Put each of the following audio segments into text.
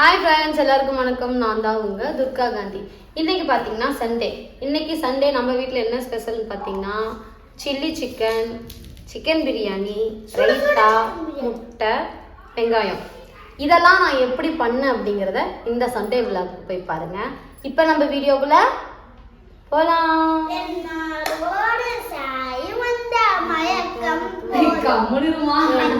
Hi friends எல்லாருக்கும் வணக்கம். நான் தான் உங்க துர்கா காந்தி. இன்னைக்கு பார்த்தீங்கன்னா சண்டே இன்னைக்கு சண்டே நம்ம வீட்டில் என்ன ஸ்பெஷல்னு பார்த்தீங்கன்னா chilli chicken chicken biryani raita முட்டை வெங்காயம். இதெல்லாம் நான் எப்படி பண்ணேன் அப்படிங்கிறத இந்த சண்டே விழாக்கு போய் பாருங்க. இப்போ நம்ம வீடியோக்குள்ள போகலாம் வந்த மயக்கம்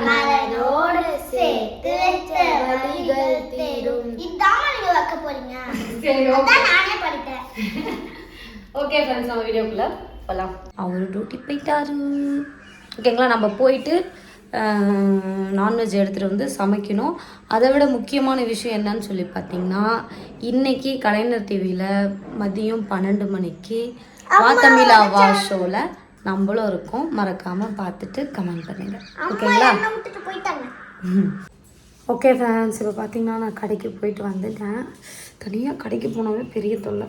மலரோடு சேர்த்து வச்ச வழிகள் தேடும் இதாம நீங்க வைக்க போறீங்க சரி, அதான் நானே படித்தேன் ஓகே ஃப்ரெண்ட்ஸ் நம்ம வீடியோக்குள்ள போகலாம் அவர் டியூட்டி போயிட்டாரு ஓகேங்களா நம்ம போயிட்டு நான்வெஜ் எடுத்துகிட்டு வந்து சமைக்கணும் அதை விட முக்கியமான விஷயம் என்னன்னு சொல்லி பார்த்தீங்கன்னா இன்னைக்கு கலைஞர் டிவியில் மதியம் பன்னெண்டு மணிக்கு வா ஷோவில் நம்மளும் இருக்கோம். மறக்காமல் பார்த்துட்டு கமெண்ட் பண்ணுங்க. ஓகேங்களா ஓகே ஃப்ரெண்ட்ஸ் இப்போ பார்த்தீங்கன்னா நான் கடைக்கு போயிட்டு வந்துட்டேன் தனியாக கடைக்கு போனாவே பெரிய தொல்லை.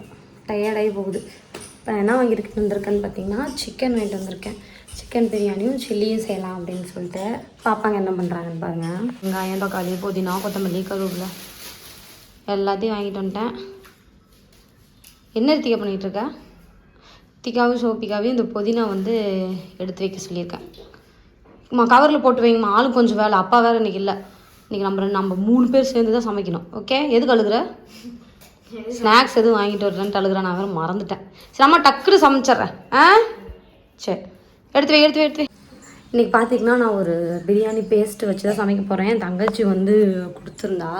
டயர்டாகி போகுது. இப்போ என்ன வாங்கிட்டு வந்திருக்கேன்னு பார்த்தீங்கன்னா சிக்கன் வாங்கிட்டு வந்திருக்கேன். சிக்கன் பிரியாணியும் சில்லியும் செய்யலாம் அப்படின்னு சொல்லிட்டு பாப்பாங்க என்ன பண்ணுறாங்கன்னு பாருங்க. வெங்காயம் தக்காளி புதினா கொத்தமல்லி கருவேப்பிலை. எல்லாத்தையும் வாங்கிட்டு வந்துட்டேன். என்ன ரித்திகா பண்ணிகிட்டு இருக்க? திக்காவும் சோப்பிக்காவையும் இந்த புதினா வந்து எடுத்து வைக்க சொல்லியிருக்கேன். மா கவரில் போட்டு வைங்கம்மா. ஆளு கொஞ்சம் வேலை. அப்பா வேறு இன்றைக்கி இல்லை. இன்றைக்கி நம்ம நம்ம மூணு பேர் சேர்ந்து தான் சமைக்கணும். ஓகே எதுக்கு அழுகுற? ஸ்நாக்ஸ் எதுவும் வாங்கிட்டு வரலன்ட்டு அழுகுறேன். நான் வேறு மறந்துட்டேன். சரி அம்மா டக்குன்னு சமைச்சிட்றேன். ஆ? சரி. எடுத்து வை எடுத்து வை எடுத்து வை. இன்றைக்கி பார்த்தீங்கன்னா நான் ஒரு பிரியாணி பேஸ்ட்டு வச்சு தான் சமைக்க போகிறேன் என் தங்கச்சி வந்து கொடுத்துருந்தா.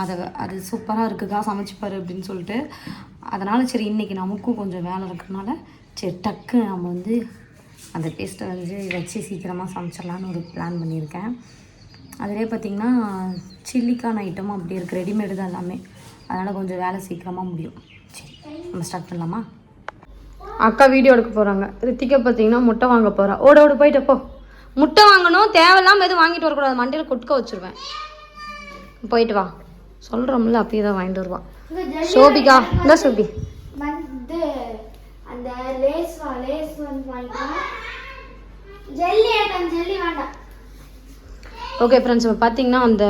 அதை அது சூப்பராக இருக்குதா சமைச்சு பாரு அப்படின்னு சொல்லிட்டு. அதனால் சரி இன்றைக்கி நமக்கும் கொஞ்சம் வேலை இருக்கிறனால சரி டக்கு நம்ம வந்து அந்த பேஸ்ட்டை வந்து வச்சு சீக்கிரமாக சமைச்சிடலான்னு ஒரு பிளான் பண்ணியிருக்கேன். அதிலே பார்த்திங்கன்னா சில்லிக்கான ஐட்டம் அப்படி இருக்குது ரெடிமேடு தான் எல்லாமே. அதனால் கொஞ்சம் வேலை சீக்கிரமாக முடியும். சரி நம்ம ஸ்டார்ட் பண்ணலாமா? அக்கா வீடியோ எடுக்க போகிறாங்க ரித்திகா பார்த்தீங்கன்னா முட்டை வாங்க போகிறா ஓட ஓட போயிட்டு போ. முட்டை வாங்கணும் தேவையில்லாமல் எதுவும் வாங்கிட்டு வரக்கூடாது. மண்டையில் கொட்டுக்க வச்சுருவேன். போயிட்டு வா. சொல்கிறோம்ல அப்பயே தான் வாங்கிட்டு வருவா. சோபிகா இந்த சோபி. வந்து அந்த லேஸ் லேஸ் வந்து வாங்கிக்கலாம் ஜெல்லி ஐட்டம் ஜெல்லி வேண்டாம். ஓகே ஃப்ரெண்ட்ஸ் இப்போ பார்த்தீங்கன்னா அந்த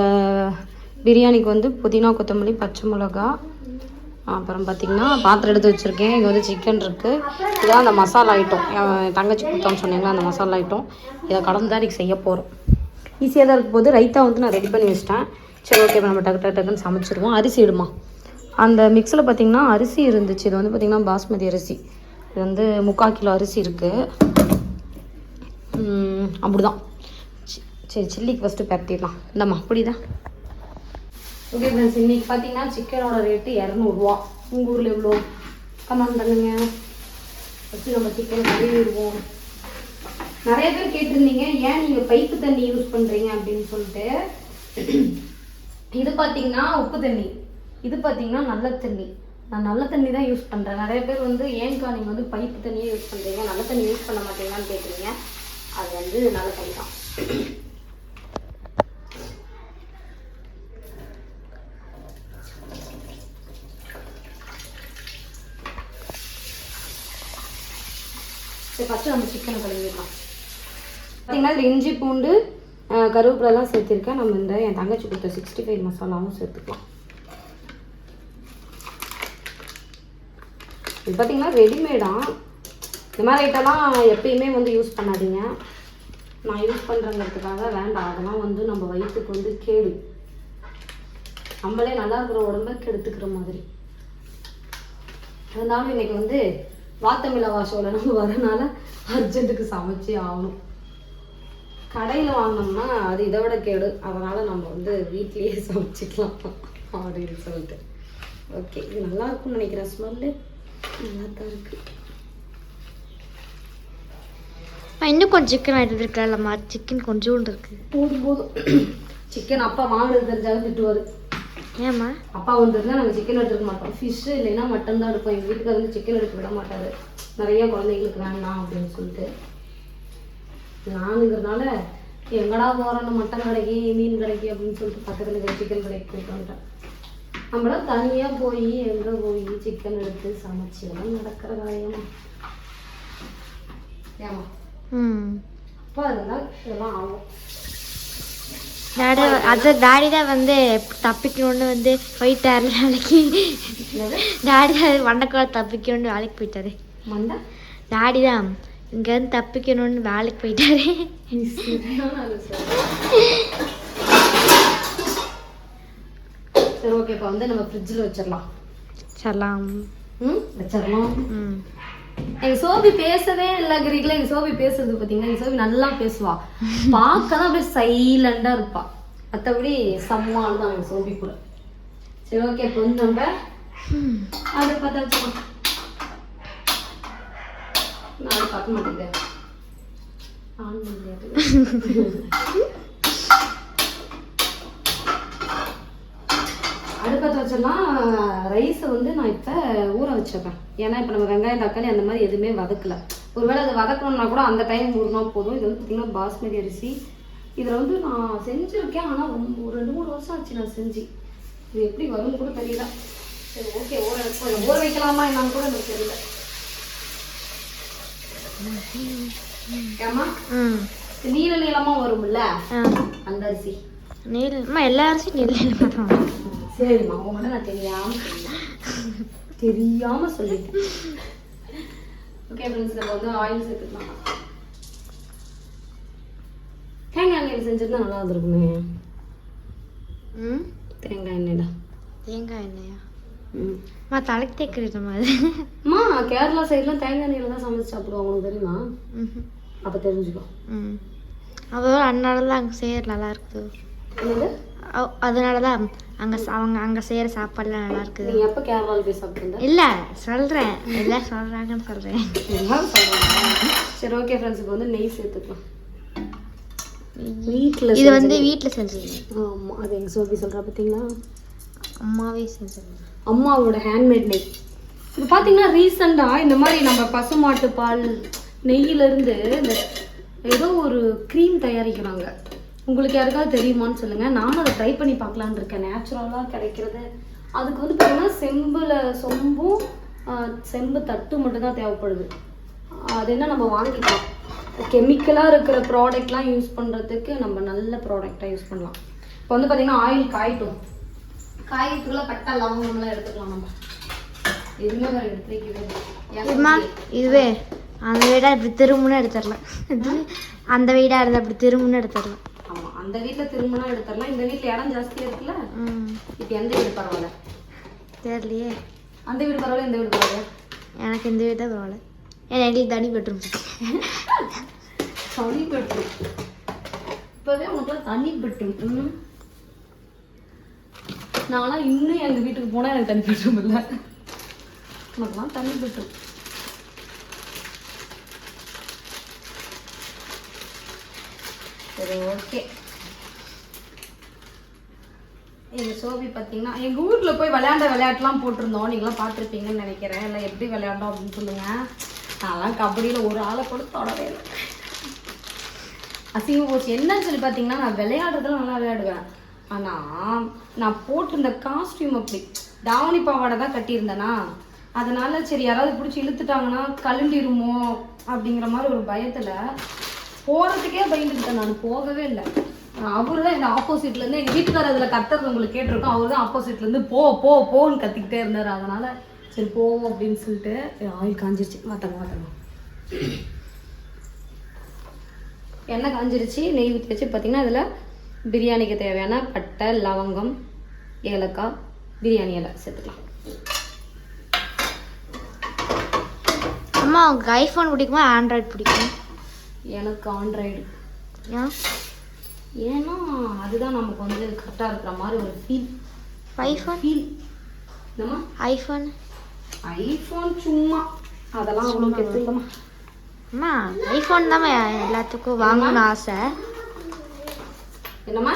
பிரியாணிக்கு வந்து புதினா கொத்தமல்லி பச்சை மிளகா அப்புறம் பார்த்தீங்கன்னா பாத்திரம் எடுத்து வச்சுருக்கேன். இங்கே வந்து சிக்கன் இருக்குது இதான் அந்த மசாலா ஐட்டம் என் தங்கச்சி கொடுத்தான்னு சொன்னீங்களா அந்த மசாலா ஐட்டம் இதை கலந்து தான் இன்றைக்கி செய்ய போகிறோம் ஈஸியாக தான் இருக்க போது ரைத்தா வந்து நான் ரெடி பண்ணி வச்சிட்டேன். சரி ஓகே நம்ம டக்கு டக்கு டக்குன்னு சமைச்சிருவோம். அரிசி இடுமா? அந்த மிக்ஸில் பார்த்தீங்கன்னா அரிசி இருந்துச்சு. இது வந்து பார்த்திங்கன்னா பாஸ்மதி அரிசி. இது வந்து முக்கால் கிலோ அரிசி இருக்குது அப்படிதான். தான் சரி சில்லிக்கு ஃபஸ்ட்டு பரத்திடலாம் இந்தம்மா அப்படிதான் ஓகே ஃப்ரெண்ட்ஸ் இன்றைக்கி பார்த்தீங்கன்னா சிக்கனோட ரேட்டு இரநூறுவா. உங்கள் ஊரில் எவ்வளோ? கமெண்ட் பண்ணுங்க. ஃபஸ்ட்டு நம்ம சிக்கன் கழுவிடுவோம். நிறைய பேர் கேட்டிருந்தீங்க ஏன் நீங்கள் பைப்பு தண்ணி யூஸ் பண்ணுறீங்க அப்படின்னு சொல்லிட்டு. இது பார்த்தீங்கன்னா உப்பு தண்ணி. இது பார்த்தீங்கன்னா நல்ல தண்ணி. நான் நல்ல தண்ணி தான் யூஸ் பண்ணுறேன் நிறைய பேர் வந்து ஏன்கா நீங்கள் வந்து பைப்பு தண்ணியே யூஸ் பண்ணுறீங்க நல்ல தண்ணி யூஸ் பண்ண மாட்டீங்களான்னு கேட்குறீங்க அது வந்து நல்ல தண்ணி தான். சரி ஃபஸ்ட்டு நம்ம சிக்கனை கழுவிடலாம். பார்த்தீங்கன்னா இதில் இஞ்சி பூண்டு அஹ், சேர்த்துருக்கேன். நம்ம இந்த என் தங்கச்சி கொடுத்த சிக்ஸ்டி ஃபைவ் மசாலாவும் சேர்த்துக்கலாம். இது பார்த்தீங்கன்னா ரெடிமேடா இந்த மாதிரி ஐட்டம்லாம் எப்பயுமே வந்து யூஸ் பண்ணாதீங்க. நான் யூஸ் பண்ணுறங்கிறதுக்காக வேண்டாம். அதெல்லாம் வந்து நம்ம வயிற்றுக்கு வந்து கேடு. நம்மளே நல்லா இருக்கிற உடம்ப கெடுத்துக்கிற மாதிரி. இருந்தாலும் இன்னைக்கு வந்து வாத்தமிழ வாஷோவில் நம்ம வரனால அர்ஜென்ட்டுக்கு சமைச்சே ஆகணும். கடையில் வாங்கினோம்னா அது இதை விட கேடு. அதனால் நம்ம வந்து வீட்லேயே சமைச்சிக்கலாம் அப்படின்னு சொல்லிட்டு. ஓகே இது நல்லா இருக்கும்னு நினைக்கிறேன். ஸ்மெல்லு நல்லா தான் இருக்கு. இன்னும் கொஞ்சம் சிக்கன் ஆகிட்டு இருக்கலாம்மா சிக்கன் கொஞ்சோண்டு இருக்கு. போதும் போதும் சிக்கன் அப்பா வாங்கினது தெரிஞ்சாலும் திட்டுவார். ஏம்மா? அப்பா வந்ததுல நாங்கள் சிக்கன் எடுத்துக்க மாட்டோம். ஃபிஷ் இல்லைன்னா மட்டன் தான் எடுப்போம். எங்கள் வீட்டுக்கு வந்து சிக்கன் எடுக்க விட மாட்டாரு. நிறைய குழந்தைங்களுக்கு வேண்டாம் அப்படின்னு சொல்லிட்டு. நானுங்கிறதுனால எங்கடா போகிறோம் மட்டன் கடைக்கு மீன் கடைக்கு அப்படின்னு சொல்லிட்டு பக்கத்தில் இருக்கிற சிக்கன் கடைக்கு போயிட்டு வந்துட்டேன். நம்மளாம் தனியாக போய் எங்கே போய் சிக்கன் எடுத்து சமைச்சு இதெல்லாம் நடக்கிற காரியமா ஏமா அப்பா இருந்தால் இதெல்லாம் ஆகும். டாடி அது டாடி தான் வந்து தப்பிக்கணும்னு வந்து போயிட்டாரு வேலைக்கு. டாடி தான் வண்டக்கோள தப்பிக்கணும்னு வேலைக்கு போயிட்டாரு. மண்டை? டாடி தான். இங்கேருந்து தப்பிக்கணும்னு வேலைக்கு போயிட்டாரு. சரி ஓகே இப்போ வந்து நம்ம ஃப்ரிட்ஜில் வச்சிடலாம். சலாம் ம் வச்சிடலாம். ம். எங்க சோபி பேசவே இல்லை கிரிக்கல எங்க சோபி பேசுறது பார்த்தீங்கன்னா எங்க சோபி நல்லா பேசுவா. பார்க்க தான் அப்படியே சைலண்டா இருப்பா. மற்றபடி சம்மாள் தான் எங்க சோபி கூட. சரி ஓகே இப்போ வந்து நம்ம அது பார்த்தா வச்சுக்கலாம் நான் அது பார்க்க மாட்டேங்குது ஆன் முடியாது அடுப்பத்தை வச்செல்லாம் ரைஸை வந்து நான் இப்போ ஊற வச்சிருப்பேன் ஏன்னா இப்போ நம்ம வெங்காயம் தக்காளி அந்த மாதிரி எதுவுமே வதக்கல. ஒருவேளை அதை வதக்கணும்னா கூட அந்த டைம் ஊறினா போதும். இது வந்து பார்த்திங்கன்னா பாஸ்மதி அரிசி. இதில் வந்து நான் செஞ்சுருக்கேன் ஆனால் ரொம்ப ஒரு ரெண்டு மூணு வருஷம் ஆச்சு நான் செஞ்சு. இது எப்படி வரும்னு கூட தெரியல. சரி ஓகே ஊற கொஞ்சம் ஊற வைக்கலாமா என்னன்னு கூட எனக்கு தெரியல. நீல நீளமாக வரும்ல? அந்த அரிசி. அம்மா எல்லா அரிசியும் நீல் நீளமாக தான் வரும். சரிம்மா உங்கள்கிட்ட நான் தெரியாம தெரியாம சொல்லிட்டேன். ஓகே ஃப்ரெண்ட்ஸ் நம்ம வந்து ஆயில் சேர்த்துக்கலாம். தேங்காய் எண்ணெயில் செஞ்சிருந்தா நல்லா இருந்திருக்குமே. ம்? தேங்காய் எண்ணெயில். தேங்காய் எண்ணெயா? ம். அம்மா தலைக்கு தேய்க்கிறது மாதிரி. கேரளா சைட்லாம் தேங்காய் எண்ணெயில் தான் சமைச்சு சாப்பிடுவாங்க உனக்கு தெரியுமா? அப்போ தெரிஞ்சுக்கோ ம். அதோட அதனால தான் அங்கே செய்கிற நல்லா இருக்குது. அதனால தான் அங்கே அவங்க அங்கே செய்கிற சாப்பாடுலாம் நல்லா இருக்குது. நீ எப்போ கேரளாவில் போய் சாப்பிட்டுருந்த இல்லை சொல்கிறேன் எல்லாம் சொல்கிறாங்கன்னு சொல்கிறேன் சரி ஓகே ஃப்ரெண்ட்ஸ் இப்போ வந்து நெய் சேர்த்துக்கலாம். வீட்டில் இது வந்து வீட்டில் செஞ்சது. ஆமாம் அது எங்கள் சோபி சொல்கிறா பார்த்தீங்களா அம்மாவே செஞ்சது. அம்மாவோட ஹேண்ட்மேட் நெய். இது பார்த்தீங்கன்னா ரீசெண்டாக இந்த மாதிரி நம்ம பசுமாட்டு பால் நெய்யிலேருந்து இந்த ஏதோ ஒரு க்ரீம் தயாரிக்கிறாங்க. உங்களுக்கு யாருக்காவது தெரியுமான்னு சொல்லுங்கள் நானும் அதை ட்ரை பண்ணி பார்க்கலான்னு இருக்கேன். நேச்சுரலாக கிடைக்கிறது. அதுக்கு வந்து பார்த்தீங்கன்னா செம்பில் சொம்பும் செம்பு தட்டு மட்டும் தான் தேவைப்படுது. அது என்ன நம்ம வாங்கிக்கலாம். கெமிக்கலாக இருக்கிற ப்ராடக்ட்லாம் யூஸ் பண்ணுறதுக்கு நம்ம நல்ல ப்ராடக்டாக யூஸ் பண்ணலாம். இப்போ வந்து பார்த்தீங்கன்னா ஆயில் காய்ட்டும். காயத்துக்குள்ள பட்டை லவங்கம்லாம் எடுத்துக்கலாம் நம்ம எதுவுமே வேற எடுத்து வைக்கவே இல்லை. இதுமா இதுவே அந்த வீடா இப்படி திரும்புன்னு எடுத்துடலாம். அந்த வீடா இருந்தால் அப்படி திரும்புன்னு எடுத்துடலாம். ஆமா அந்த வீட்ல திரும்பினா எடுத்துடலாம். இந்த வீட்ல இடம் ஜாஸ்தியா இருக்குல்ல? இப்போ எந்த வீடு பரவாயில்ல? தெரியலையே. அந்த வீடு பரவாயில்ல இந்த வீடு பரவாயில்ல? எனக்கு இந்த வீடு தான் பரவாயில்ல. ஏன்னா எங்களுக்கு தனி பெட்ரூம் தனி பெட்ரூம். இப்போவே உனக்குலாம் தனி பெட்ரூம். நான்லாம் இன்னும் எங்கள் வீட்டுக்கு போனால் எனக்கு தனி பெட்ரூம் இல்லை. நமக்குலாம் தண்ணி பெட்ரூம் சரி ஓகே எங்கள் சோபி பார்த்தீங்கன்னா எங்கள் ஊரில் போய் விளையாண்ட விளையாட்டுலாம் போட்டிருந்தோம். நீங்களாம் பார்த்துருப்பீங்கன்னு நினைக்கிறேன். இல்லை எப்படி விளையாண்டோம் அப்படின்னு சொல்லுங்கள் நான்லாம் கபடியில் ஒரு ஆளை கூட தொடவே இல்லை. அசிங்கம் போச்சு. என்னன்னு சொல்லி பார்த்தீங்கன்னா நான் விளையாடுறதெல்லாம் நல்லா விளையாடுவேன். ஆனால் நான் போட்டிருந்த காஸ்டியூம் அப்படி தாவணி பாவாடை தான் கட்டியிருந்தேனா அதனால சரி யாராவது பிடிச்சி இழுத்துட்டாங்கன்னா கழுண்டிருமோ அப்படிங்கிற மாதிரி ஒரு பயத்தில் போகிறதுக்கே பயந்துக்கிட்டேன் நான். போகவே இல்லை. அவரு தான் இந்த ஆப்போசிட்லேருந்து எங்கள் வீட்டுக்காரர் அதில் கத்துறது உங்களுக்கு கேட்டிருக்கோம். அவர் தான் ஆப்போசிட்லேருந்து போ போ போன்னு கத்திக்கிட்டே இருந்தார். அதனால சரி போவோம் அப்படின்னு சொல்லிட்டு ஆயில் காஞ்சிருச்சு. மாத்தங்க மாத்தங்க எண்ணெய் காஞ்சிருச்சு. நெய் ஊற்றி வச்சு பார்த்தீங்கன்னா அதில் பிரியாணிக்கு தேவையான பட்டை லவங்கம் ஏலக்காய் பிரியாணி இலை சேர்த்துக்கலாம். அம்மா உங்களுக்கு ஐஃபோன் பிடிக்குமா? ஆண்ட்ராய்டு பிடிக்குமா? எனக்கு ஆண்ட்ராய்டு ஏன் ஏன்னா அதுதான் நமக்கு வந்து கரெக்டாக இருக்கிற மாதிரி ஒரு ஃபீல் ஐஃபோன் ஃபீல் என்னம்மா? ஐஃபோன் ஐஃபோன் சும்மா. அதெல்லாம் அவ்வளோ இல்லைம்மா அம்மா ஐஃபோன் தான் எல்லாத்துக்கும் வாங்கணும்னு ஆசை. என்னம்மா?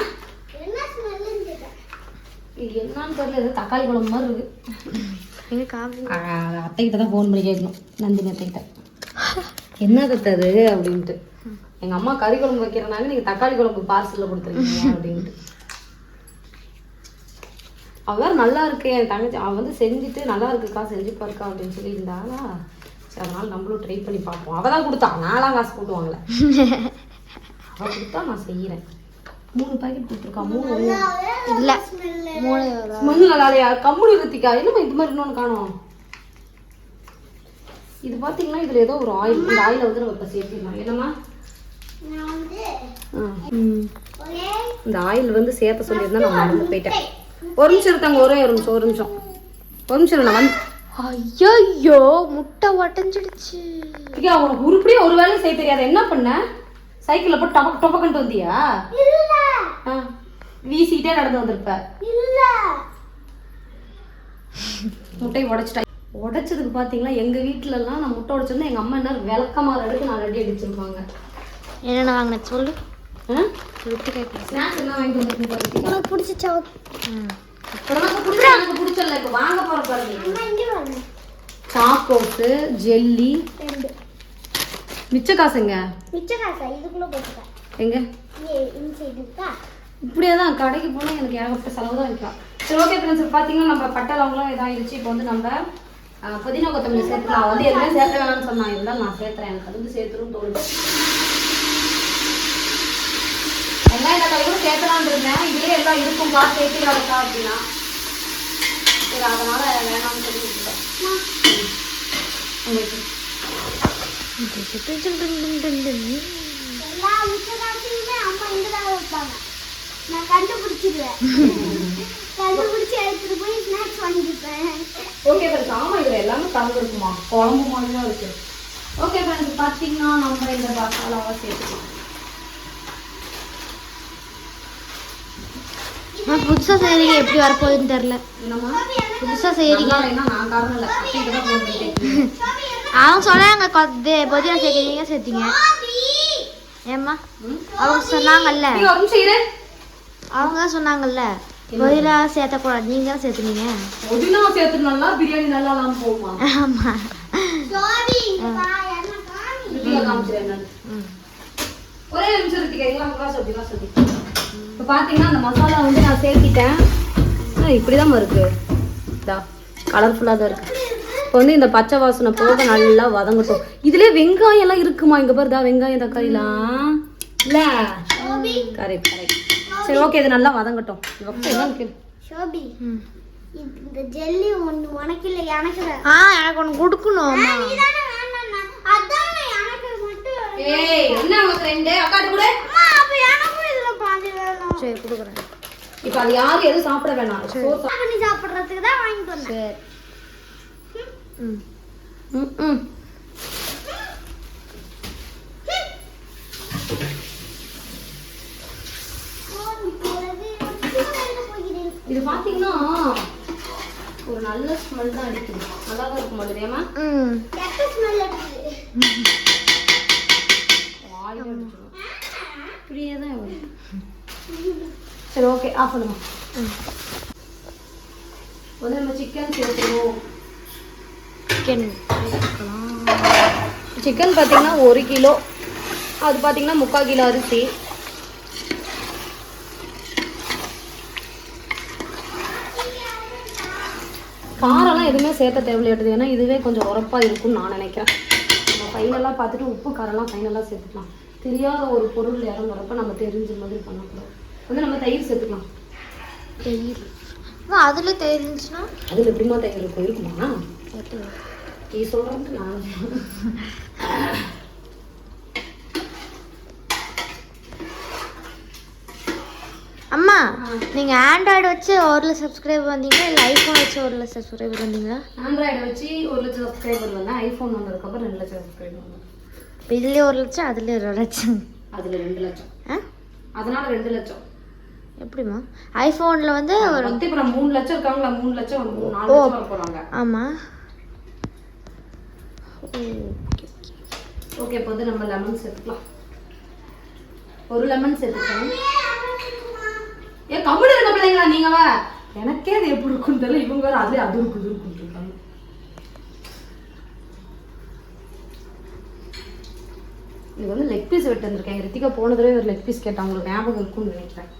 என்னன்னு தெரியல தக்காளி குழம்பு மாதிரி இருக்கு. அத்தைக்கிட்ட தான் ஃபோன் பண்ணி கேட்கணும் நந்தினி அத்தைக்கிட்ட என்ன தத்தது அப்படின்ட்டு. எங்கள் அம்மா கறி குழம்பு வைக்கிறனால நீங்கள் தக்காளி குழம்பு பார்சலில் கொடுத்துருக்கீங்க அப்படின்ட்டு. அவர் நல்லா இருக்கு என் தங்கச்சி. அவன் வந்து செஞ்சுட்டு நல்லா இருக்குக்கா செஞ்சு பாருக்கா அப்படின்னு சொல்லியிருந்தாளா சரி அதனால நம்மளும் ட்ரை பண்ணி பார்ப்போம். அவள் தான் கொடுத்தா. நான்லாம் காசு போட்டு வாங்கல. அவள் கொடுத்தா நான் செய்கிறேன் மூணு பாக்கெட் கொடுத்துருக்கா? மூணு. இல்ல. மூணு ஸ்மெல் நல்லாலையா கம்முனு இருத்திக்கா. என்னம்மா இது மாதிரி இன்னொன்று காணும்? இது பார்த்தீங்கன்னா இதில் ஏதோ ஒரு ஆயில் இந்த ஆயிலை வந்து நம்ம இப்போ சேர்த்திடலாம். என்னம்மா? நான் வந்து ஆ. ம். ஒரே இந்த ஆயில் வந்து சேர்த்த சொல்லியிருந்தா நான் மறந்து போயிட்டேன். ஒரு நிமிஷம் இருக்காங்க ஒரே ஒரு நிமிஷம் ஒரு நிமிஷம். ஒரு நிமிஷம் நான் வந்து. ஐயோ முட்டை உடஞ்சிடுச்சு. ஐயா உனக்கு உருப்படியே ஒரு வேலையும் செய்ய தெரியாது. என்ன பண்ண? சைக்கிளில் போட்டு டபக் டபக்குன்ட்டு வந்தியா? இல்ல. ஆ வீசிக்கிட்டே நடந்து வந்திருப்ப. இல்ல. முட்டையை உடைச்சிட்டா. உடைச்சதுக்கு பார்த்தீங்களா எங்கள் வீட்டிலலாம் நான் முட்டை உடைச்சிருந்தா எங்கள் அம்மா என்ன விளக்கமாக எடுத்து நான் ரெடி அடிச்சிருப்பாங்க. என்னென்ன வாங்கின சொல்லு. உனக்கு பிடிச்ச எனக்கு பிடிச்சல இப்போ வாங்க போகிற பாருங்க. சாக்கோஸு ஜெல்லி மிச்ச காசுங்க. மிச்ச காசா? இதுக்குள்ள போட்டுக்க. எங்க? இப்படியே தான் கடைக்கு போனால் எனக்கு ஏகப்பட்ட செலவு தான் வைக்கலாம் சரி ஓகே ஃப்ரெண்ட்ஸ் பார்த்தீங்கன்னா நம்ம பட்டை லவங்கலாம் இதாகிடுச்சு இப்போ வந்து நம்ம புதினா கொத்தமல்லி சேர்த்துலாம் வந்து எதுவுமே சேர்க்க வேணாம்னு சொன்னாங்க. இருந்தாலும் நான் சேர்த்துறேன். எனக்கு அது வந்து சேர்த்துரும் தோணுது. வெங்காயம் தக்காளி கூட சேர்த்தலாம்னு இருந்தேன் இதுலேயே எல்லாம் இருக்கும். பார்த்து சேர்த்துக்காதக்கா அப்படின்னா. சரி அதனால வேணாம்னு சொல்லி. உங்களுக்கு எல்லா காசுமே அம்மா இங்க தான் வைப்பாங்க நான் கண்டுபிடிச்சிருவேன் கண்டுபிடிச்சி எடுத்துட்டு போய் ஸ்நாக்ஸ் வாங்கிப்பேன் ஓகே ஃப்ரெண்ட்ஸ் ஆமாம் இதில் எல்லாமே கலந்துருக்குமா குழம்பு மாதிரி தான் இருக்கு. ஓகே ஃப்ரெண்ட்ஸ் பார்த்தீங்கன்னா நம்ம இந்த மசாலாவை சேர்த்துக்கலாம். புதுசா செய்றீங்க. எப்படி வரப்போகுதுன்னு தெரியல. என்னம்மா? புதுசா செய்றீங்க. நல்லா இல்லைன்னா நான் காரணம் இல்லை. அவங்க சொன்னாங்க புதினா சேர்க்கிறீங்க சேர்த்தீங்க. ஏம்மா? அவங்க சொன்னாங்கல்ல. நீங்க ஒரு நிமிஷம் இரு. அவங்க தான் சொன்னாங்கல்ல. புதினா சேர்த்தக்கூடாது. நீங்க தான் சேர்த்துனீங்க. புதினா சேர்த்துனால பிரியாணி நல்லா இல்லாம போகுமா? ஆமா. ம். ஒரே நிமிஷம் இப்போ பார்த்தீங்கன்னா அந்த மசாலா வந்து நான் சேர்த்திட்டேன். ஆ இப்படி தான் இருக்கு. இதா கலர்ஃபுல்லாக தான் இருக்கு. இப்போ வந்து இந்த பச்சை வாசனை போக நல்லா வதங்கட்டும். இதுலேயே வெங்காயம் எல்லாம் இருக்குமா? இங்கே பாருதா வெங்காயம் தக்காளிலாம் இல்லை. Correct correct. சரி ஓகே இது நல்லா வதங்கட்டும். கேளு ஷோபி இந்த ஜெல்லி ஒன்று உனக்கு இல்லை எனக்கு ஆ எனக்கு ஒன்று கொடுக்கணும் ஏய் என்ன உனக்கு ரெண்டு அக்காட்டு கூட. அம்மா அப்ப எனக்கும் இதுல பாதி வேணும். சரி கொடுக்குறேன். இப்போ அது யாரும் எதுவும் சாப்பிட வேணாம். சோறு சாப்பிடுறதுக்கு தான் வாங்கிட்டு வந்தேன். ம் இது பார்த்தீங்கன்னா ஒரு நல்ல ஸ்மெல் தான் அடிக்குது. நல்லா தான் இருக்கும் போது தெரியாம ம் வாயிலே அடிச்சிடும் இப்படியே தான். சரி ஓகே ஆஃப் பண்ணுமா வந்து நம்ம சிக்கன் சேர்த்துருவோம். சிக்கன் சிக்கன் பார்த்தீங்கன்னா ஒரு கிலோ. அது பார்த்தீங்கன்னா முக்கால் கிலோ அரிசி. காரம்லாம் எதுவுமே சேர்த்த தேவையில்லை ஏன்னா இதுவே கொஞ்சம் உரப்பாக இருக்கும்னு நான் நினைக்கிறேன். நம்ம ஃபைனலாக பார்த்துட்டு உப்பு காரம்லாம் ஃபைனலாக சேர்த்துக்கலாம். தெரியாத ஒரு பொருள் இறங்குறப்ப நம்ம தெரிஞ்ச மாதிரி பண்ணக்கூடாது. வந்து நம்ம தயிர் சேர்த்துக்கலாம். தயிர். அதில் இருந்துச்சுன்னா? அதில் எப்படிமா தயிர் இருக்கும்? இருக்குமா? நீ சொல்கிறது நான். அம்மா நீங்கள் ஆண்ட்ராய்டு வச்சு ஒரு லட்சம் சப்ஸ்கிரைபர் வந்தீங்களா? இல்லை ஐஃபோன் வச்சு ஒரு லட்சம் சப்ஸ்கிரைபர் வந்தீங்களா? ஆண்ட்ராய்டு வச்சு ஒரு லட்சம் சப்ஸ்கிரைபர் வந்தேன். ஐஃபோன் வந்ததுக்கப்புறம் ரெண்டு லட்சம் சப்ஸ்கிரைபர் வந்தேன். இப்போ இதுலேயே ஒரு லட்சம் அதுலேயே ஒரு லட்சம். அதில் ரெண்டு லட்சம். ஆ? அதனால ரெண்டு லட்சம். எப்படிம்மா? ஐஃபோனில் வந்து ஒரு மூணு லட்சம் இருக்காங்களா மூணு லட்சம் நாலு லட்சம் போகிறாங்க ஆமாம் ஓகே இப்போ வந்து நம்ம லெமன் சேர்த்துக்கலாம். ஒரு லெமன் சேர்த்துக்கலாம். ஏன் கம்முனு இருக்க பிள்ளைங்களா நீங்க வா எனக்கே அது எப்படி இருக்குன்னு தெரியல. இவங்க வேற அதே அது இருக்கு இது இருக்குன்னு இருக்காங்க. இது வந்து லெக் பீஸ் வெட்டு வந்திருக்கேன். ரித்திகா போன தடவை ஒரு லெக் பீஸ் கேட்டா உங்களுக்கு ஞாபகம் இருக்கும்னு நினைக்கிறேன்.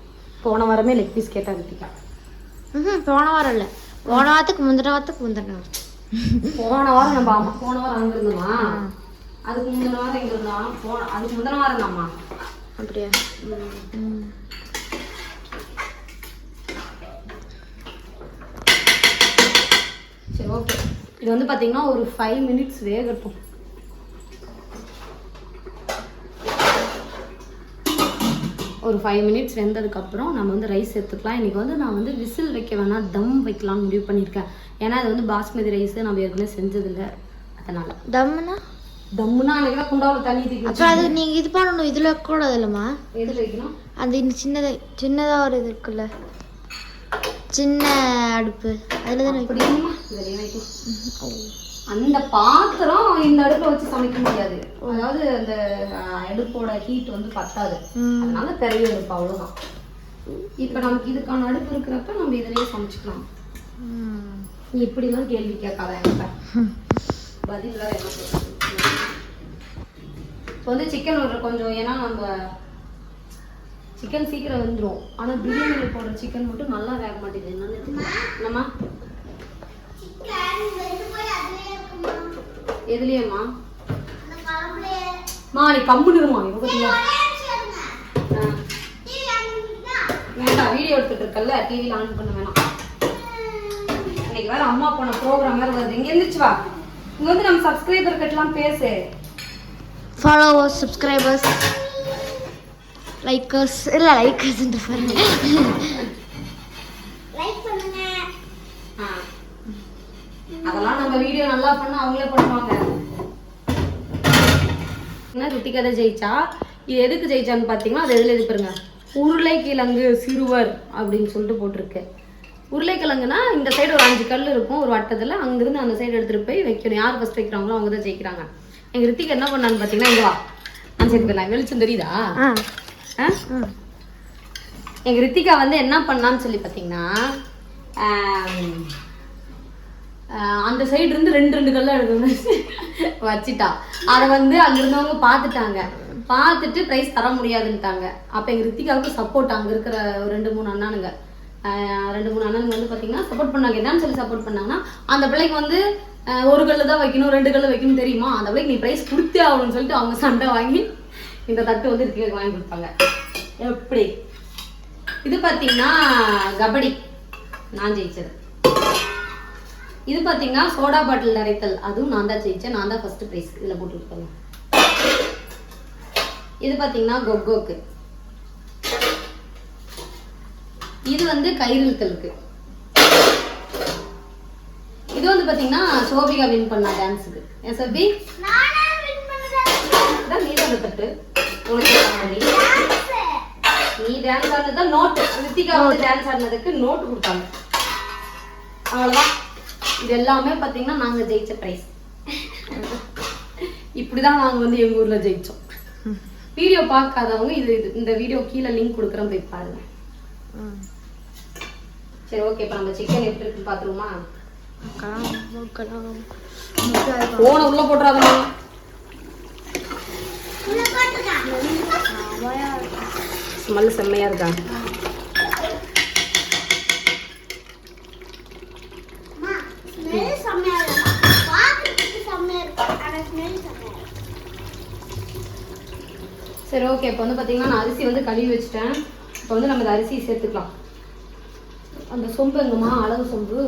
போன வாரமே லெக் பீஸ் கேட்டா ரித்திகா. ம் போன வாரம் இல்லை. போன வாரத்துக்கு முந்தின வாரத்துக்கு முந்தின வாரம். போன வாரம் நம்ம அம்மா போன வாரம் அங்க இருந்தோமா? அதுக்கு முந்தின வாரம் இங்க இருந்தோம். போன அதுக்கு முந்தின வாரம் தான்மா அப்படியா? சரி ஓகே. இது வந்து பார்த்தீங்கன்னா ஒரு ஃபைவ் மினிட்ஸ் வேகட்டும். ஒரு ஃபைவ் மினிட்ஸ் வெந்ததுக்கப்புறம் நம்ம வந்து ரைஸ் எடுத்துக்கலாம். இன்றைக்கி வந்து நான் வந்து விசில் வைக்க வேணாம் தம் வைக்கலாம்னு முடிவு பண்ணியிருக்கேன். ஏன்னா இது வந்து பாஸ்மதி ரைஸ் நம்ம ஏற்கனவே செஞ்சதில்லை. அதனால். தம்னா தம்முனா அன்றைக்கி தான் குண்டாவில் தண்ணி தூக்கி வச்சு அப்புறம் அது நீங்க இது பண்ணணும் இதுல கூட இல்லைம்மா எதில் வைக்கணும்? அந்த இந்த சின்னதா சின்னதா ஒரு இது இருக்குல்ல? சின்ன அடுப்பு. அதுல தானே என்னம்மா இதுலயே வைக்கணும்? அந்த பாத்திரம் இந்த அடுப்புல வச்சு சமைக்க முடியாது. அதாவது அந்த அடுப்போட ஹீட் வந்து பத்தாது. அதனால பெரிய அடுப்பு அவ்வளவுதான். இப்ப நமக்கு இதுக்கான அடுப்பு இருக்கிறப்ப நம்ம இதுலயே சமைச்சுக்கலாம். நீ இப்படிலாம் கேள்வி கேட்காத என்கிட்ட. பதில் வேற என்ன சொல்றது? இப்போ வந்து சிக்கன் ஒரு கொஞ்சம் ஏன்னா நம்ம சிக்கன் சீக்கிரம் வந்துடும் ஆனால் பிரியாணியில் போடுற சிக்கன் மட்டும் நல்லா வேக மாட்டேங்குது. என்னன்னு என்னம்மா? எதுலையம்மா? மா நீ கம்புடுமா இவ பத்தியா? வேண்டாம் வீடியோ எடுத்துட்டு இருக்கல டிவியில் ஆன் பண்ண வேணாம். இன்னைக்கு வேற அம்மா போன ப்ரோக்ராம் வேற வருது. இங்க எந்திரிச்சு வா. இங்க வந்து நம்ம சப்ஸ்கிரைபர் கிட்டலாம் பேசு. ஃபாலோவர்ஸ் சப்ஸ்கிரைபர்ஸ் லைக்கர்ஸ் இல்ல லைக்கர்ஸ் பாருங்க. லைக் பண்ணுங்க. அதெல்லாம் நம்ம வீடியோ நல்லா பண்ணா அவங்களே பண்ணுவாங்க. என்ன ருத்திகதை ஜெயிச்சா? இது எதுக்கு ஜெயிச்சான்னு பார்த்தீங்கன்னா அது எதில் எது பாருங்க. உருளைக்கிழங்கு சிறுவர் அப்படின்னு சொல்லிட்டு போட்டிருக்கு. உருளைக்கிழங்குனா இந்த சைடு ஒரு அஞ்சு கல் இருக்கும் ஒரு வட்டத்தில். அங்கிருந்து அந்த சைடு எடுத்துகிட்டு போய் வைக்கணும். யார் ஃபஸ்ட் வைக்கிறாங்களோ அவங்க தான் ஜெயிக்கிறாங்க. எங்கள் ரித்திகா என்ன பண்ணான்னு பார்த்தீங்கன்னா இங்கே வா. அந்த சைடு வெளிச்சம் தெரியுதா? ஆ? ஆ எங்க ரித்திகா வந்து என்ன பண்ணான்னு சொல்லி பார்த்தீங்கன்னா அந்த சைடு இருந்து ரெண்டு ரெண்டு கல்ல எடுத்து வச்சிட்டா. அதை வந்து அங்க இருந்தவங்க பார்த்துட்டாங்க பார்த்துட்டு ப்ரைஸ் தர முடியாதுன்ட்டாங்க. அப்போ எங்க ரித்திகாவுக்கு சப்போர்ட் அங்க இருக்கிற ரெண்டு மூணு அண்ணானுங்க. ரெண்டு மூணு அண்ணனுங்க வந்து பார்த்தீங்கன்னா சப்போர்ட் பண்ணாங்க. என்னன்னு சொல்லி சப்போர்ட் பண்ணாங்கன்னா அந்த பிள்ளைக்கு வந்து ஒரு கல்லு தான் வைக்கணும் ரெண்டு கல்லு வைக்கணும் தெரியுமா? அந்த பிள்ளைக்கு நீ ப்ரைஸ் கொடுத்தே ஆகணும்னு சொல்லிட்டு அவங்க சண்டை வாங்கி இந்த தட்டு வந்து ரித்திகாவுக்கு வாங்கி கொடுத்தாங்க எப்படி? இது பார்த்தீங்கன்னா கபடி. நான் ஜெயிச்சது. இது பார்த்தீங்கன்னா சோடா பாட்டில் நிறைத்தல் அதுவும் நான் தான் ஜெயிச்சேன். நான் தான் ஃபர்ஸ்ட் ப்ரைஸ் இதில் போட்டுருக்கேன் இது பார்த்தீங்கன்னா கொக்கோக்கு. இது வந்து கயிறு இழுத்தலுக்கு இது வந்து பார்த்தீங்கன்னா சோபிகா வின் பண்ணா டான்ஸுக்கு என் சபி? இதான் நீ தட்டு உனக்கு டான்ஸ் ஆடுனது நோட் ரித்திகா வந்து டான்ஸ் ஆடினதுக்கு நோட் கொடுத்தாங்க. அவ்வளவுதான். இது எல்லாமே பாத்தீங்கன்னா நாங்க ஜெயிச்ச பிரைஸ் இப்படிதான் நாங்க வந்து எங்க ஊர்ல ஜெயிச்சோம். வீடியோ பார்க்காதவங்க இது இந்த வீடியோ கீழே லிங்க் கொடுக்குறேன் போய் பாருங்க. சரி ஓகே இப்போ நம்ம சிக்கன் எப்படி இருக்குன்னு பாத்துருவோமா? போன உள்ள போட்டுறாதமா ஸ்மெல் செம்மையா இருக்கா? சரி ஓகே இப்போ வந்து பார்த்தீங்கன்னா நான் அரிசி வந்து கழுவி வச்சுட்டேன். இப்போ வந்து நம்ம இந்த அரிசி சேர்த்துக்கலாம். அந்த சொம்பு எங்கம்மா? அளவு சொம்பு.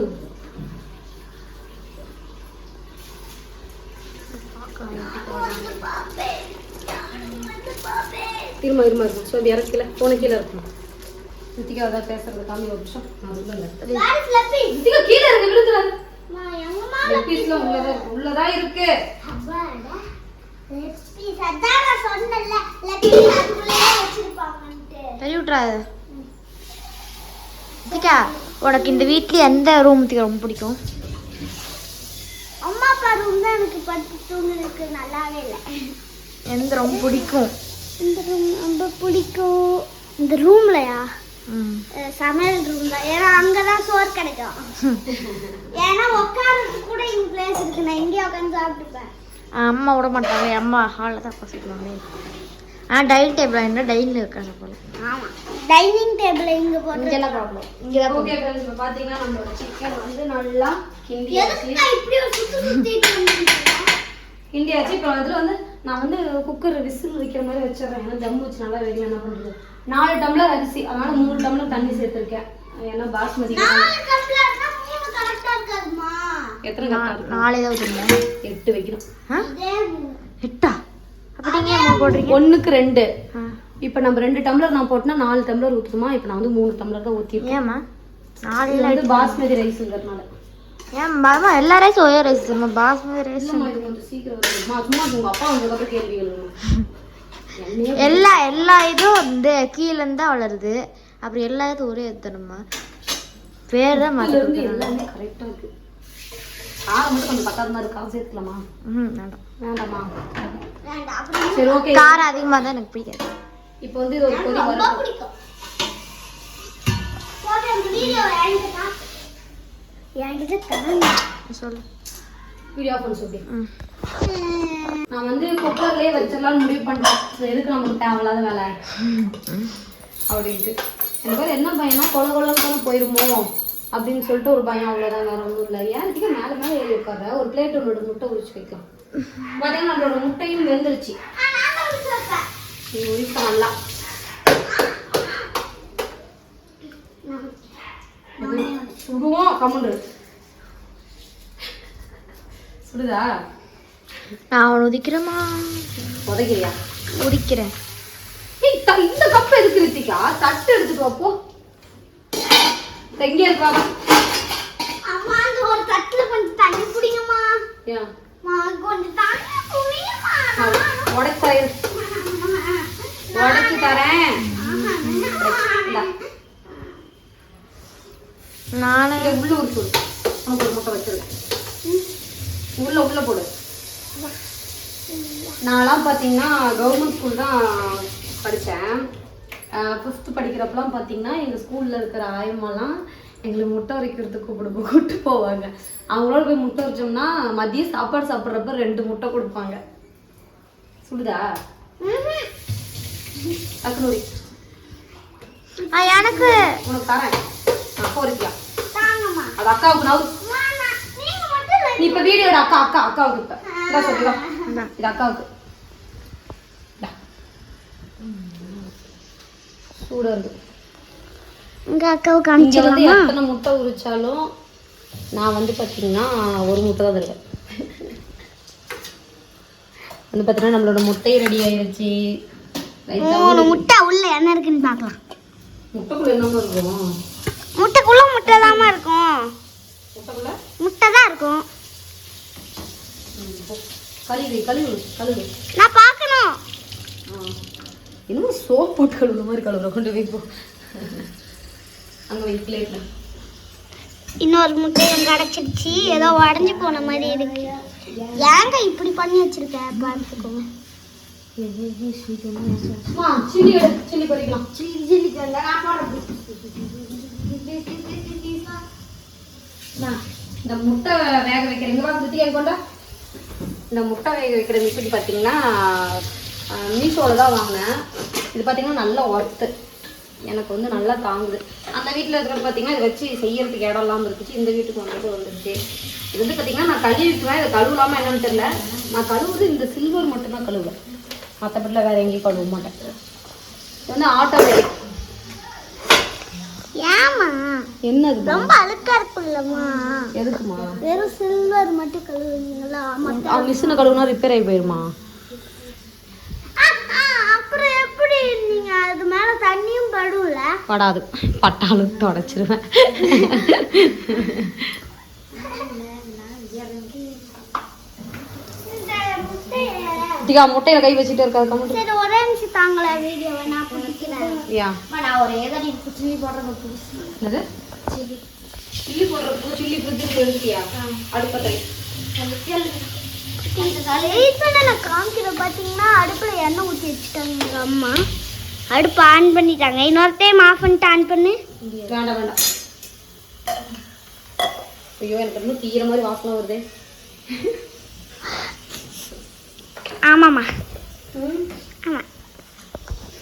இருமா இருமா இருக்கும். சோபி இறக்கல. போன கீழே இருக்கும் ரித்திகா தான் பேசுறது. காமி ஒரு நிமிஷம். நான் ரித்திகா கீழே இருக்கு விழுந்துறாரு லெக் உள்ளதா இருக்கு. உள்ளதா இருக்கு. தள்ளி விட்றாத ரித்திகா உனக்கு இந்த வீட்ல எந்த ரூம் ரொம்ப பிடிக்கும்? அம்மா அப்பா ரூம் தான் எனக்கு படுத்து தூங்குறதுக்கு நல்லாவே இல்லை. எந்த ரொம்ப பிடிக்கும். இந்த ரூம் ரொம்ப பிடிக்கும். இந்த ரூம்லயா ம். சமையல் ரூம் தான் ஏன்னா அங்கதான் சோறு கிடைக்கும். ஏன்னா உட்கார்றதுக்கு கூட இங்க பிளேஸ் இருக்கு. நான் இங்கே உட்காந்து சாப்பிட்டுப்பேன். அம்மா விட மாட்டாங்க. அம்மா ஹாலில் தான் பசிக்குவாங்க ஆ டைனிங் டேபிள் என்ன? டைனில் இருக்காங்க போல. ஆமா. டைனிங் டேபிள் இங்க போட்டு இங்கே ப்ராப்ளம் இங்கே தான் ஓகே ஃப்ரெண்ட்ஸ் இப்போ பார்த்தீங்கன்னா நம்மளோட சிக்கன் வந்து நல்லா கிண்டி எதுக்கு நான் இப்படி சுத்திட்டு வந்திருக்கேன்? கிண்டியாச்சு இப்போ இதில் வந்து நான் வந்து குக்கர் விசில் வைக்கிற மாதிரி வச்சிடுறேன். ஏன்னா தம் வச்சு நல்லா வெடியும் என்ன பண்ணுறது நாலு டம்ளர் அரிசி. அதனால மூணு டம்ளர் தண்ணி சேர்த்துருக்கேன். ஏன்னா பாஸ்மதி. எத்தனை நாலே ஊற்றுங்க எட்டு வைக்கணும். எட்டா? அப்படி நீங்க ஏன் மூணு போடுறீங்க? ஒண்ணுக்கு ரெண்டு. இப்போ நம்ம ரெண்டு டம்ளர் நான் போட்டேன்னா நாலு டம்ளர் ஊற்றுமா இப்போ நான் வந்து மூணு டம்ளர் தான் ஊற்றிருக்கேன் ஏம்மா? நாலு வந்து பாஸ்மதி ரைஸுங்கிறதுனால ஏன் மாமா எல்லா ரைஸும் ஒரே ரைஸ் நம்ம பாஸ்மதி ரைஸ் எல்லா எல்லா இதுவும் வந்து கீழே இருந்தா வளருது. அப்புறம் எல்லா இதுவும் ஒரே எத்தணுமா பேர் தான் மாற்றி எல்லாமே கரெக்டாக இருக்கு. காரம் மட்டும் கொஞ்சம் பத்தாத மாதிரி இருக்கா சேர்த்துக்கலாமா? ம் வேண்டாம். வேண்டாமா? வேண்டாம் அப்படி சரி ஓகே. காரம் அதிகமாக தான் எனக்கு பிடிக்காது. இப்போ வந்து இது ஒரு கொதி வரும் பிடிக்கும் போட்டு அந்த வீடியோ என்கிட்ட சொல்லு. வீடியோ பண்ண சொல்லி. நான் வந்து குக்கர்லயே வச்சிடலாம்னு முடிவு பண்ணிட்டேன். எதுக்கு நமக்கு தேவையில்லாத வேலை? அப்படின்ட்டு. எனக்கு என்ன பயம்னா கொல கொலன்னு போயிருமோ? அப்படின்னு சொல்லிட்டு ஒரு பயம் அவ்வளோதான் வேற ஒன்றும் இல்லை. ஏன் இதுக்கு மேலே மேலே ஏறி உட்கார ஒரு பிளேட் ஒன்னோட முட்டை உரிச்சு வைக்கலாம். பார்த்தீங்கன்னா நம்மளோட முட்டையும் வெந்துருச்சு. நீ உரிப்ப நல்லா. சுடுவோம் கம்முண்டு சுடுதா? நான் அவனை உதிக்கிறேம்மா. உதைக்கிறியா? உதிக்கிறேன். இந்த கப் எதுக்கு ரித்திகா தட்டு எடுத்துட்டு வா, போ. எங்க இருக்கா? அம்மா அந்த ஒரு தட்டுல கொஞ்சம் தண்ணி குடிங்கம்மா. கொஞ்சம் தண்ணி குடிங்கம்மா. உடைச்சு தரேன். உடைச்சு தரேன். நானே உள்ள சொல்லு உனக்கு ஒரு முட்டை வச்சிருக்கேன் உள்ள உள்ள போடு. நான்லாம் பார்த்தீங்கன்னா கவர்மெண்ட் ஸ்கூல் தான் படித்தேன் ஃபிஃப்த்து படிக்கிறப்பலாம் பார்த்தீங்கன்னா எங்கள் ஸ்கூலில் இருக்கிற ஆயம்மாலாம் எங்களை முட்டை உரைக்கிறதுக்கு கூப்பிடு கூப்பிட்டு போவாங்க. அவங்களோட போய் முட்டை உரிச்சோம்னா மதியம் சாப்பாடு சாப்பிட்றப்ப ரெண்டு முட்டை கொடுப்பாங்க. சுடுதா அக்கனூரி ஆ எனக்கு. உனக்கு தரேன். உரிக்கலாம் தாங்கம்மா அது அக்காவுக்கு நான் நீ இப்ப வீடியோட அக்கா அக்கா அக்காவுக்கு இப்ப இதா சொல்லுவா இது. அக்காவுக்கு. சூடா இருக்கு. உங்க அக்காவுக்கு இங்க வந்து எத்தனை முட்டை உரிச்சாலும் நான் வந்து பாத்தீங்கன்னா ஒரு முட்டை தான் தருவேன். வந்து பாத்தீங்கன்னா நம்மளோட முட்டை ரெடி ஆயிடுச்சு லைட்டா மூணு முட்டை உள்ள என்ன இருக்குன்னு பார்க்கலாம். முட்டைக்குள்ள என்னமா இருக்கும்? முட்டைக்குள்ள முட்டை தாமா இருக்கும். முட்டை தான் இருக்கும். கழுவி கழுவு கழுவு. நான் பார்க்கணும். ஆ. என்னமோ சோப் போட்டு கழுவுற மாதிரி கழுவுற. கொண்டு போய் போ. அங்க வை பிளேட்ல இன்னொரு முட்டையும் கிடைச்சிருச்சு. ஏதோ உடஞ்சி போன மாதிரி இருக்கு. ஏங்க இப்படி பண்ணி வச்சிருக்க? பார்த்துக்கோங்க அம்மா சில்லி எடு. சில்லி பறிக்கலாம் அம்மா, இந்த முட்டை வேக வைக்கிறீங்களா இங்க கொண்டா. இந்த முட்டை வேக வைக்கிற மிஷின் பார்த்தீங்கன்னா மீஷோவில் தான் வாங்கினேன். இது பார்த்தீங்கன்னா நல்ல ஒர்த்து எனக்கு வந்து நல்லா தாங்குது. அந்த வீட்டில் இருக்கிற பார்த்தீங்கன்னா இதை வச்சு செய்யறதுக்கு இடம் இல்லாமல் இருந்துச்சு. இந்த வீட்டுக்கு வந்துட்டு வந்துருச்சு. இது வந்து பார்த்தீங்கன்னா நான் கழுவிக்குவேன் இதை கழுவலாமல் என்னன்னு தெரியல. நான் கழுவுறது இந்த சில்வர் மட்டும்தான் கழுவுவேன். மற்றபடியில் வேறு எங்கேயும் கழுவ மாட்டேன். இது வந்து ஆட்டோமேட்டிக் ஏமா என்னது ரொம்ப அழுக்கா இருக்குல்லம்மா. எதுக்குமா? வெறும் சில்வர் மட்டும் மிஷினை கழுவுனா ரிப்பேர் ஆகி போயிருமா? அப்புறம் எப்படி நீங்க அது மேல தண்ணியும் படும்ல படாது. பட்டாலும் தொடச்சிருவேன் இந்த முட்டைய திகா முட்டையில கை வச்சுட்டு இருக்காது கம்முட்டு சரி ஒரே நிமிஷம் தாங்களே வீடியோவை நான் பிடிக்கிறேன் யா. நான் ஒரே குச்சி போடுறது புதுசு என்னது? சில்லி. போடுறது சில்லி எடுத்தியா அடுப்பத்தை. இப்போ நான் காமிக்கிறேன் பார்த்தீங்கன்னா அடுப்பில் எண்ணெய் ஊற்றி வச்சுட்டாங்க எங்கள் அம்மா. அடுப்பு ஆன் பண்ணிட்டாங்க. இன்னொரு டைம் ஆஃப் பண்ணிட்டு ஆன் பண்ணு. வேண்டாம் வேண்டாம். ஐயோ எனக்கு இன்னும் தீர மாதிரி வாசனை வருதே. ஆமாம்மா. ஆமாம்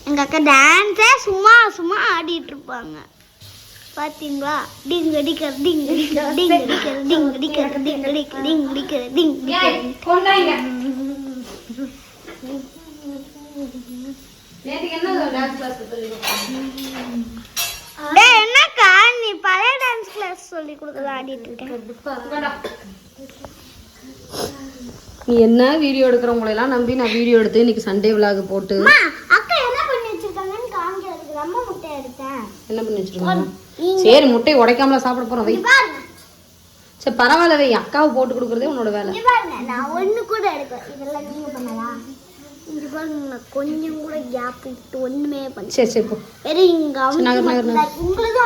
எங்கள் அக்கா டான்ஸே சும்மா சும்மா ஆடிட்டு இருப்பாங்க பார்த்தீங்களா டிங் அடிக்கிற டிங் அடிக்கிற டிங் அடிக்கிற டிங் அடிக்கிற டிங் அடிக்கிற டிங் அடிக்கிற டிங் என்னக்கா நீ பழைய டான்ஸ் கிளாஸ் சொல்லி கொடுக்குறது ஆடிட்டு இருக்கேன் நீ என்ன வீடியோ எடுக்கிறவங்களை எல்லாம் நம்பி நான் வீடியோ எடுத்து இன்னைக்கு சண்டே விலாக் போட்டு அக்கா என்ன பண்ணி வச்சிருக்காங்கன்னு காமிக்கிறதுக்கு ரொம்ப முட்டை எடுத்தேன். என்ன பண்ணி வச்சிருக்காங்க? சரி முட்டையை உடைக்காமல சாப்பிட போறோம் வை. சரி பரவாயில்ல வை. அக்காவை போட்டு கொடுக்குறதே உன்னோட வேலை. நான் கூட இதெல்லாம் நீங்க பண்ணலாம் பாருங்க கொஞ்சம் கூட கேப் விட்டு ஒண்ணுமே பண்ணல. சரி சரி போ. வெறும் இங்க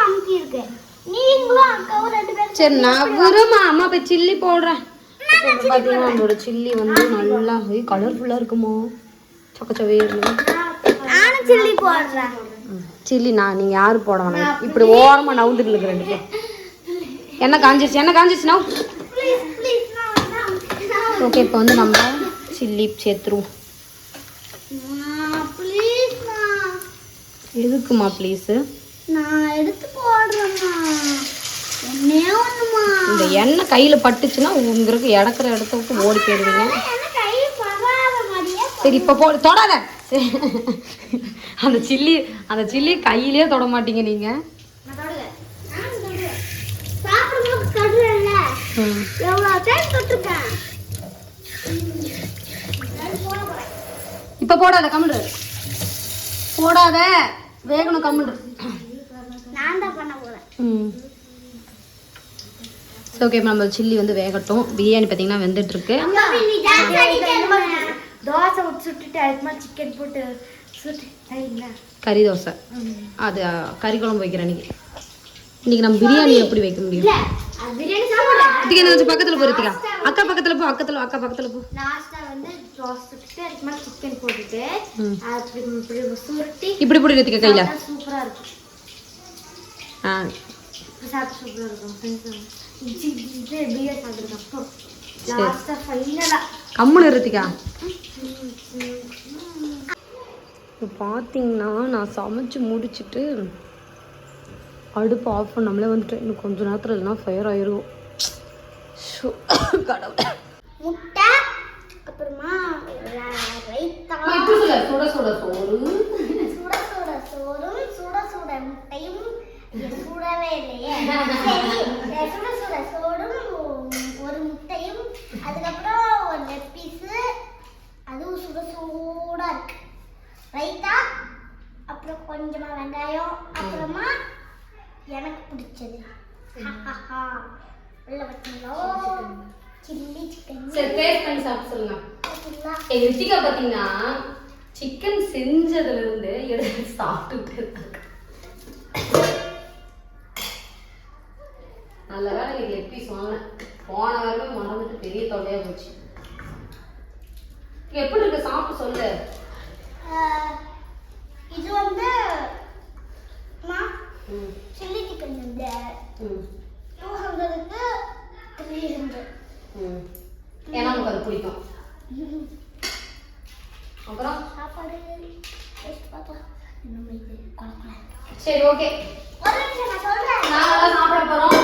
அமுக்கி இருக்கு. நீங்களும் அக்காவும் ரெண்டு பேரும் சரி நான் அம்மா போய் சில்லி போடுறேன். இப்போ பார்த்தீங்கன்னா நம்மளோட சில்லி வந்து நல்லா கலர்ஃபுல்லாக இருக்குமோ? சக்கச்சவேர்னு நானும் சில்லி போடுறேன். சில்லி நான் நீங்கள் யாரும் போட வேணாம் இப்படி ஓரமாக நவுந்துட்டு இருக்கு ரெண்டு பேர் என்ன காஞ்சிருச்சு? என்ன காஞ்சிருச்சு நவ்? ப்ளீஸ் ப்ளீஸ் நான் ஓகே இப்போ வந்து நம்ம சில்லி சேர்த்துருவோம். எதுக்குமா ப்ளீஸு நான் எடுத்து போடுறேம்மா. இந்த எண்ணெய் கையில் பட்டுச்சுன்னா உங்களுக்கு இடக்கிற இடத்த விட்டு ஓடி போயிடுவீங்க. சரி இப்போ போ தொடாத. அந்த சில்லி அந்த சில்லி கையிலே தொட மாட்டீங்க நீங்கள் இப்போ போடாத கம்முடு போடாத. வேகணும் கம்முடு நான் தான் பண்ண போறேன். ம். ஓகே நம்ம சில்லி வந்து வேகட்டும். பிரியாணி பார்த்தீங்கன்னா வெந்துட்டு இருக்கு நீ டான்ஸ் ஆடிட்டே தோசை சுட்டுட்டு அதுக்கு மேலே சிக்கன் போட்டு சுட்டு கறி தோசை. அது கறி குழம்பு வைக்கிறேன் இன்னைக்கு இன்னைக்கு நம்ம பிரியாணி எப்படி வைக்க முடியும்? இதுக்கு என்ன பக்கத்தில் போ ரித்திகா அக்கா பக்கத்தில் போ அக்கத்தில் அக்கா பக்கத்தில் போ. இப்படி இப்படி ரித்திகா கையில். சூப்பராக இருக்கும். ஆ. சூப்பராக இருக்கும். லாஸ்ட்டாக ஃபைனலாக கம்முன்னு ரித்திகா இப்போ பார்த்தீங்கன்னா நான் சமைச்சு முடிச்சிட்டு அடுப்பு ஆஃப் பண்ணாமலே வந்துட்டு இன்னும் கொஞ்ச நேரத்தில் இல்லைனா ஃபயர் ஆயிரும் ஷோ, கடவுளே முட்டை அப்புறமா ர- ரைத்தா சுட சுட சோறு சுட சுட சோறும் சுட சுட முட்டையும் இது சுடவே இல்லையே சரி அஹ் சுட சுட சோறும் ஒரு முட்டையும் அதுக்கப்புறம் ஒரு லெக் பீஸு அதுவும் சுட சூடா இருக்கு ரைத்தா அப்புறம் கொஞ்சமா வெங்காயம் அப்புறமா எனக்கு பிடிச்சது. உள்ள பார்த்தீங்களா சில்லி சிக்கன். சரி டேஸ்ட் பண்ணி சாப்பிட்டு பார்த்தீங்களா எங்க ரித்திகா பார்த்தீங்கன்னா சிக்கன் செஞ்சதுல இருந்து எடுத்து சாப்பிட்டுட்டு இருக்காங்க. நல்ல வேலை நீங்க எப்படி சொன்னேன். போன வாரமே மறந்துட்டு பெரிய தொல்லையா போச்சு. எப்படி இருக்கு? சாப்பிட்டு சொல்லு. இது வந்து சில்லி சிக்கன் வந்து டூ ஹண்ட்ரடுக்கு த்ரீ ஹண்ட்ரட். ஏன்னா நமக்கு அது பிடிக்கும். அப்புறம்? சாப்பாடு சரி ஓகே நாங்களாம் சாப்பிட போறோம்.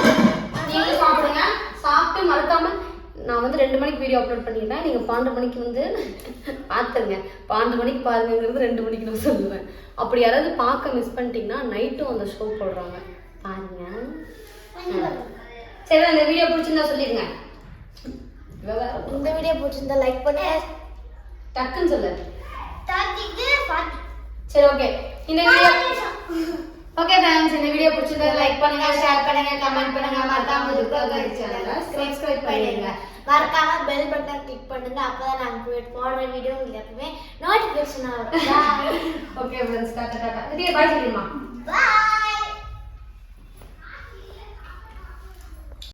நீங்களும் சாப்பிடுங்க. சாப்பிட்டு மறக்காம நான் வந்து ரெண்டு மணிக்கு வீடியோ அப்லோட் பண்ணிடுறேன் நீங்க பன்னெண்டு மணிக்கு வந்து பார்த்துருங்க பன்னெண்டு மணிக்கு பாருங்கிறது ரெண்டு மணிக்கு நான் சொல்லுவேன். அப்படி யாராவது பார்க்க மிஸ் பண்ணிட்டீங்கன்னா நைட்டும் அந்த ஷோ போடுறாங்க. பாருங்க. சரி இந்த வீடியோ பிடிச்சிருந்தா சொல்லிடுங்க. இந்த வீடியோ பிடிச்சிருந்தா லைக் பண்ணுங்க டக்குன்னு சொல்லு. சரி ஓகே இந்த வீடியோ ஓகே ஃப்ரெண்ட்ஸ் இந்த வீடியோ பிடிச்சிருந்தா லைக் பண்ணுங்க ஷேர் பண்ணுங்க கமெண்ட் பண்ணுங்க. மறக்காம சப்ஸ்கிரைப் பண்ணிடுங்க. மறக்காம பெல் பட்டன் கிளிக் பண்ணுங்க. அப்பதான் நாங்க போய் போடுற வீடியோ உங்களுக்கு எப்பவுமே நோட்டிபிகேஷன் வரும். ஓகே ஃப்ரெண்ட்ஸ் டாட்டா இதே பாய்